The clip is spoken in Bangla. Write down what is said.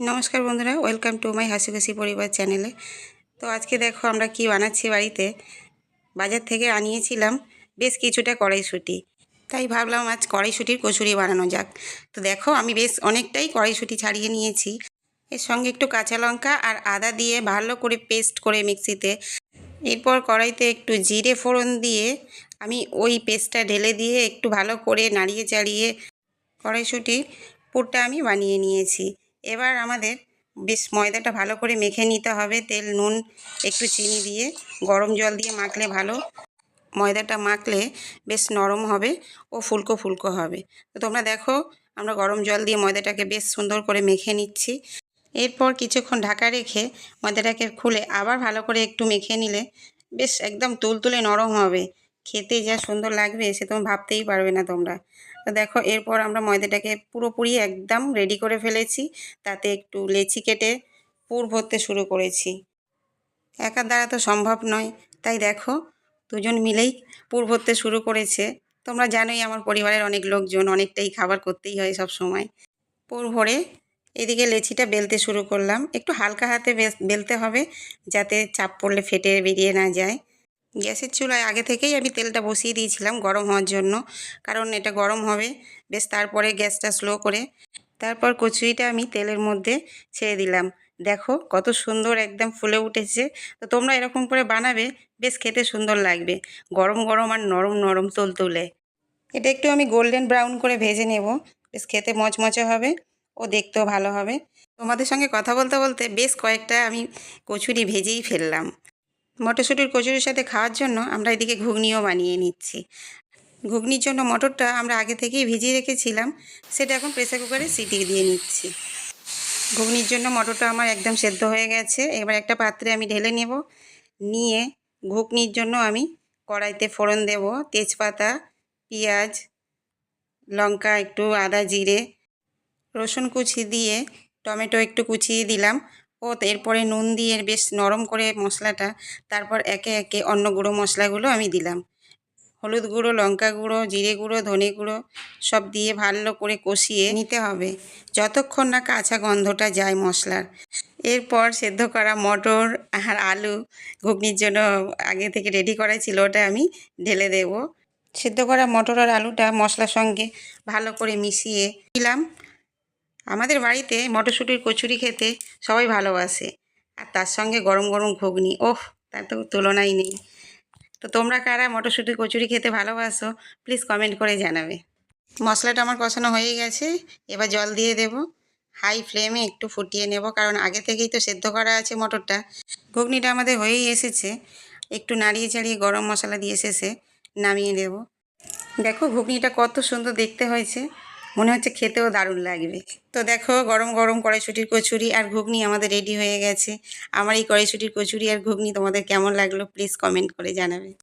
নমস্কার বন্ধুরা ওয়েলকাম টু মাই হাসি পরিবার চ্যানেলে তো আজকে দেখো আমরা কি বানাচ্ছি বাড়িতে। বাজার থেকে আনিয়েছিলাম বেশ কিছুটা কড়াইশুঁটি। তাই ভাবলাম আজ কড়াইশুঁটির কচুরি বানানো যাক। তো দেখো আমি বেশ অনেকটাই কড়াইশুঁটি ছাড়িয়ে নিয়েছি। এর সঙ্গে একটু কাঁচা লঙ্কা আর আদা দিয়ে ভালো করে পেস্ট করে মিক্সিতে। এরপর কড়াইতে একটু জিরে ফোড়ন দিয়ে আমি ওই পেস্টটা ঢেলে দিয়ে একটু ভালো করে নাড়িয়ে চাড়িয়ে কড়াইশুঁটির পুরটা আমি বানিয়ে নিয়েছি। এবার আমাদের বেশ ময়দাটা ভালো করে মেখে নিতে হবে। তেল, নুন, একটু চিনি দিয়ে গরম জল দিয়ে মাখলে ভালো। ময়দাটা মাখলে বেশ নরম হবে ও ফুলকো ফুলকো হবে। তো তোমরা দেখো, আমরা গরম জল দিয়ে ময়দাটাকে বেশ সুন্দর করে মেখে নিচ্ছি। এরপর কিছুক্ষণ ঢাকা রেখে ময়দাটাকে খুলে আবার ভালো করে একটু মেখে নিলে বেশ একদম তুলতুলে নরম হবে। খেতে যা সুন্দর লাগবে সে তুমি ভাবতেই পারবে না তোমরা। তো দেখো, এরপর আমরা ময়দাটাকে পুরোপুরি একদম রেডি করে ফেলেছি। তাতে একটু লেচি কেটে পুর ভরতে শুরু করেছি। একার দ্বারা তো সম্ভব নয়। তাই দেখো, দুজন মিলেই পুর ভরতে শুরু করেছে। তোমরা জানোই আমার পরিবারের অনেক লোকজন, অনেকটাই খাবার করতেই হয় সব সময়। পুর ভরে এদিকে লেচিটা বেলতে শুরু করলাম। একটু হালকা হাতে বেলতে হবে, যাতে চাপ পড়লে ফেটে বেরিয়ে না যায়। গ্যাসের চুলায় আগে থেকেই আমি তেলটা বসিয়ে দিয়েছিলাম গরম হওয়ার জন্য। কারণ এটা গরম হবে। বেশ তারপরে গ্যাসটা স্লো করে তারপর কচুরিটা আমি তেলের মধ্যে ছেড়ে দিলাম। দেখো কত সুন্দর একদম ফুলে উঠেছে। তো তোমরা এরকম করে বানাবে, বেশ খেতে সুন্দর লাগবে। গরম গরম আর নরম নরম তুলতুলে এটা একটু আমি গোল্ডেন ব্রাউন করে ভেজে নেব। বেশ খেতে মচমচে হবে ও দেখতেও ভালো হবে। তোমাদের সঙ্গে কথা বলতে বলতে বেশ কয়েকটা আমি কচুরি ভেজেই ফেললাম। মটরশুঁটির কচুরির সাথে খাওয়ার জন্য আমরা এদিকে ঘুগনিও বানিয়ে নিচ্ছি। ঘুগনির জন্য মটরটা আমরা আগে থেকেই ভিজিয়ে রেখেছিলাম, সেটা এখন প্রেসার কুকারে সিটি দিয়ে নিচ্ছি। ঘুগনির জন্য মটরটা আমার একদম সেদ্ধ হয়ে গেছে, এবার একটা পাত্রে আমি ঢেলে নেব। নিয়ে ঘুগনির জন্য আমি কড়াইতে ফোড়ন দেব, তেজপাতা, পেঁয়াজ, লঙ্কা, একটু আদা, জিরে, রসুন কুচি দিয়ে টমেটো একটু কুচিয়ে দিলাম। ও এরপরে নুন দিয়ে বেশ নরম করে মশলাটা, তারপর একে একে অন্য গুঁড়ো মশলাগুলো আমি দিলাম। হলুদ গুঁড়ো, লঙ্কা গুঁড়ো, জিরে গুঁড়ো, ধনে গুঁড়ো সব দিয়ে ভালো করে কষিয়ে নিতে হবে। যতক্ষণ না কাঁচা গন্ধটা যায় মশলার। এরপর সেদ্ধ করা মটর আর আলু ঘুগনির জন্য আগে থেকে রেডি করা ছিল, ওটা আমি ঢেলে দেব। সেদ্ধ করা মটর আর আলুটা মশলার সঙ্গে ভালো করে মিশিয়ে দিলাম। আমাদের বাড়িতে মটরশুঁটির কচুরি খেতে সবাই ভালোবাসে। আর তার সঙ্গে গরম গরম ঘুগনি, ওহ, তার তো তুলনাই নেই। তো তোমরা কারা মটরশুঁটির কচুরি খেতে ভালোবাসো প্লিজ কমেন্ট করে জানাবে। মশলাটা আমার কষানো হয়ে গেছে, এবার জল দিয়ে দেব। হাই ফ্লেমে একটু ফুটিয়ে নেব, কারণ আগে থেকেই তো সেদ্ধ করা আছে মটরটা। ঘুগনিটা আমাদের হয়েই এসেছে। একটু নাড়িয়ে চাড়িয়ে গরম মশলা দিয়ে শেষে নামিয়ে দেব। দেখো, ঘুগনিটা কত সুন্দর দেখতে হয়েছে। মনে হচ্ছে খেতেও দারুণ লাগবে। তো দেখো, গরম গরম কড়াইশুটির কচুরি আর ঘুগনি আমাদের রেডি হয়ে গেছে। আমার এই কড়াইশুটির কচুরি আর ঘুগনি তোমাদের কেমন লাগল প্লিজ কমেন্ট করে জানাবে।